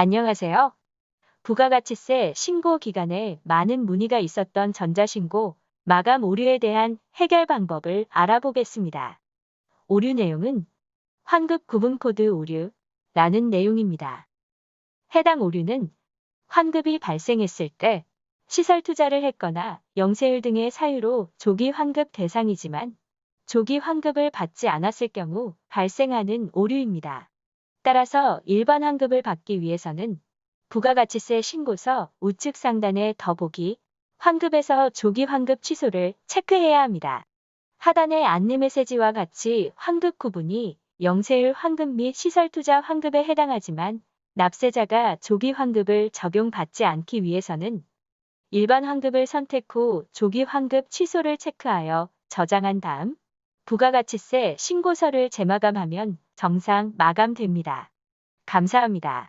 안녕하세요. 부가가치세 신고 기간에 많은 문의가 있었던 전자신고 마감 오류에 대한 해결 방법을 알아보겠습니다. 오류 내용은 환급 구분코드 오류라는 내용입니다. 해당 오류는 환급이 발생했을 때 시설 투자를 했거나 영세율 등의 사유로 조기 환급 대상이지만 조기 환급을 받지 않았을 경우 발생하는 오류입니다. 따라서 일반 환급을 받기 위해서는 부가가치세 신고서 우측 상단의 더보기 환급에서 조기 환급 취소를 체크해야 합니다. 하단의 안내 메시지와 같이 환급 구분이 영세율 환급 및 시설 투자 환급에 해당하지만 납세자가 조기 환급을 적용받지 않기 위해서는 일반 환급을 선택 후 조기 환급 취소를 체크하여 저장한 다음 부가가치세 신고서를 재마감하면 정상 마감됩니다. 감사합니다.